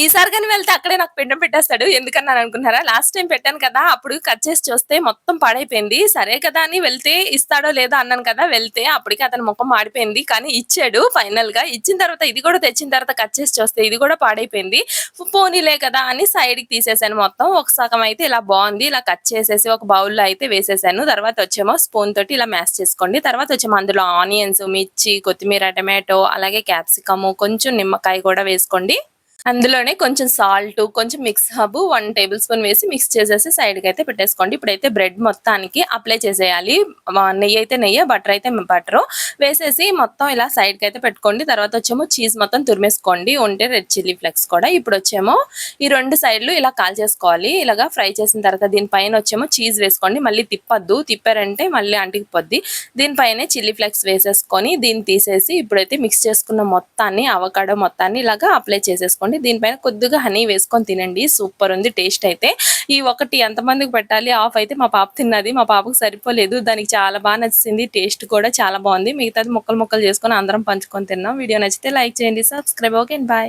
ఈసారి కానీ వెళ్తే అక్కడే నాకు పిండం పెట్టేస్తాడు. ఎందుకన్నాను అనుకున్నారా? లాస్ట్ టైం పెట్టాను కదా అప్పుడు కట్ చేసి చూస్తే మొత్తం పాడైపోయింది. సరే కదా అని వెళ్తే ఇస్తాడో లేదో అన్నాను కదా వెళ్తే అప్పటికి అతని ముఖం మాడిపోయింది. కానీ ఇచ్చాడు ఫైనల్గా. ఇచ్చిన తర్వాత ఇది కూడా తెచ్చిన తర్వాత కట్ చేసి చూస్తే ఇది కూడా పాడైపోయింది. పోనీలే కదా అని సైడ్కి తీసేసాను మొత్తం. ఒక సగం అయితే ఇలా బాగుంది. ఇలా కట్ చేసేసి ఒక బౌల్లో అయితే వేసేసాను. తర్వాత వచ్చేమో స్పూన్ తోటి ఇలా మ్యాష్ చేసుకోండి. తర్వాత వచ్చేమో అందులో ఆనియన్స్ మిర్చి కొత్తిమీర టమాటో అలాగే క్యాప్సికమ్ కొంచెం నిమ్మకాయ కూడా వేసుకోండి. అందులోనే కొంచెం సాల్ట్ కొంచెం mix hub one tablespoon వేసి మిక్స్ చేసేసి సైడ్కి అయితే పెట్టేసుకోండి. ఇప్పుడైతే బ్రెడ్ మొత్తానికి అప్లై చేసేయాలి. నెయ్యి అయితే నెయ్యి బటర్ అయితే బటర్ వేసేసి మొత్తం ఇలా సైడ్కి అయితే పెట్టుకోండి. తర్వాత వచ్చేమో చీజ్ మొత్తం తురిమేసుకోండి. ఉంటే రెడ్ చిల్లీ ఫ్లెక్స్ కూడా. ఇప్పుడు వచ్చేమో ఈ రెండు సైడ్లు ఇలా కాల్ చేసుకోవాలి. ఇలాగా ఫ్రై చేసిన తర్వాత దీనిపైన వచ్చేమో చీజ్ వేసుకోండి. మళ్ళీ తిప్పద్దు. తిప్పారంటే మళ్ళీ అంటికిపోద్ది దీనిపైనే చిల్లీ ఫ్లెక్స్ వేసేసుకొని దీన్ని తీసేసి ఇప్పుడైతే మిక్స్ చేసుకున్న మొత్తాన్ని అవకాడో మొత్తాన్ని ఇలాగా అప్లై చేసేసుకోండి. దీనిపైన కొద్దిగా హనీ వేసుకొని తినండి. సూపర్ ఉంది టేస్ట్ అయితే. ఈ ఒకటి ఎంతమందికి పెట్టాలి? ఆఫ్ అయితే మా పాప తిన్నది. మా పాపకు సరిపోలేదు. దానికి చాలా బాగా నచ్చింది. టేస్ట్ కూడా చాలా బాగుంది. మిగతాది ముక్కలు ముక్కలు చేసుకొని అందరం పంచుకొని తిన్నాం. వీడియో నచ్చితే లైక్ చేయండి. Subscribe okay bye.